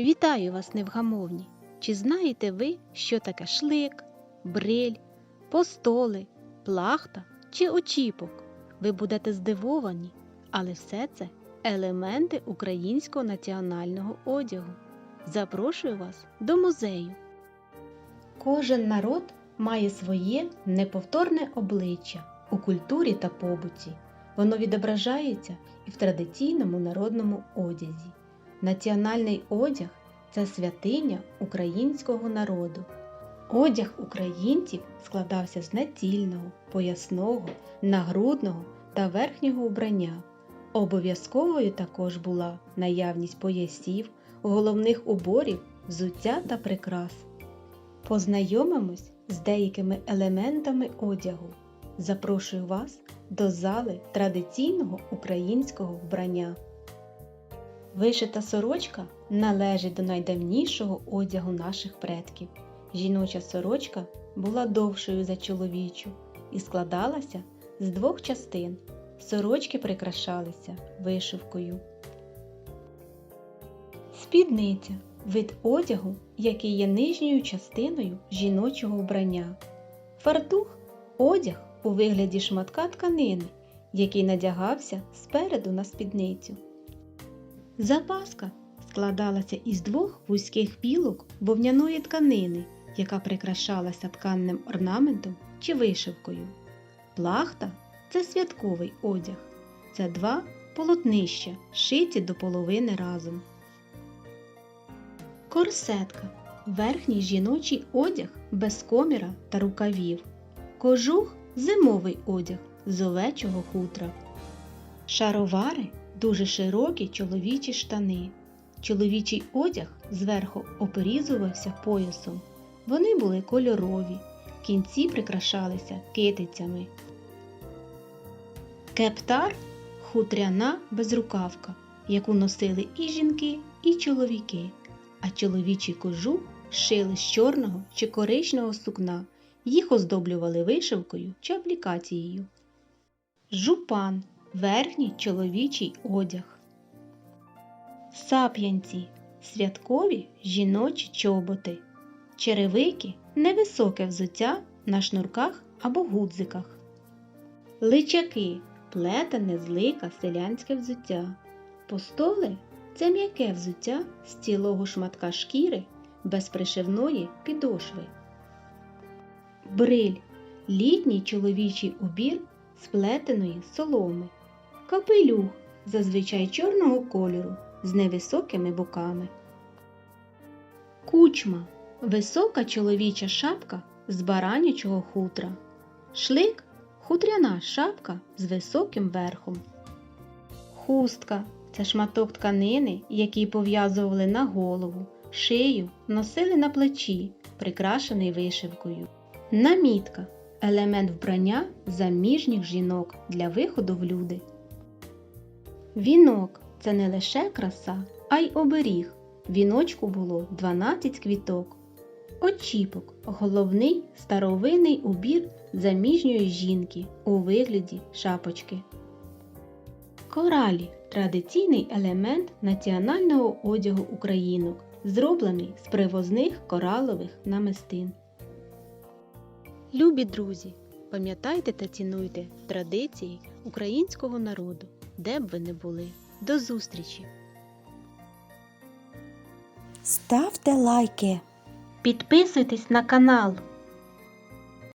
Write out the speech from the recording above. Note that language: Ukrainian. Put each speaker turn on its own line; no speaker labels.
Вітаю вас, невгамовні! Чи знаєте ви, що таке шлик, бриль, постоли, плахта чи очіпок? Ви будете здивовані, але все це елементи українського національного одягу. Запрошую вас до музею. Кожен народ має своє неповторне обличчя у культурі та побуті. Воно відображається і в традиційному народному одязі. Національний одяг це святиня українського народу. Одяг українців складався з націльного, поясного, нагрудного та верхнього убрання. Обов'язковою також була наявність поясів, головних уборів, взуття та прикрас. Познайомимось з деякими елементами одягу. Запрошую вас до зали традиційного українського вбрання. Вишита сорочка належить до найдавнішого одягу наших предків. Жіноча сорочка була довшою за чоловічу і складалася з двох частин. Сорочки прикрашалися вишивкою. Спідниця вид одягу, який є нижньою частиною жіночого вбрання. Фартух одяг у вигляді шматка тканини, який надягався спереду на спідницю. Запаска складалася із двох вузьких пілок вовняної тканини, яка прикрашалася тканним орнаментом чи вишивкою. Плахта це святковий одяг. Це два полотнища, шиті до половини разом. Корсетка верхній жіночий одяг без коміра та рукавів. Кожух зимовий одяг з овечого хутра. Шаровари дуже широкі чоловічі штани. Чоловічий одяг зверху оперізувався поясом. Вони були кольорові, кінці прикрашалися китицями. Кептар хутряна безрукавка, яку носили і жінки, і чоловіки, а чоловічий кожух шили з чорного чи коричневого сукна, їх оздоблювали вишивкою чи аплікацією. Жупан верхній чоловічий одяг. Сап'янці святкові жіночі чоботи. Черевики невисоке взуття на шнурках або гудзиках. Личаки плетене з лика селянське взуття. Постоли це м'яке взуття з цілого шматка шкіри без пришивної підошви. Бриль літній чоловічий убір з плетеної соломи. Капелюх зазвичай чорного кольору з невисокими боками. Кучма висока чоловіча шапка з баранячого хутра. Шлик хутряна шапка з високим верхом. Хустка це шматок тканини, який пов'язували на голову, шию, носили на плечі, прикрашений вишивкою. Намітка елемент вбрання заміжніх жінок для виходу в люди. Вінок це не лише краса, а й оберіг. Віночку було 12 квіток. Очіпок головний старовинний убір заміжньої жінки у вигляді шапочки. Коралі традиційний елемент національного одягу українок, зроблений з привозних коралових намистин. Любі друзі, пам'ятайте та цінуйте традиції українського народу, де б ви не були. До зустрічі!
Ставте лайки.
Підписуйтесь на канал.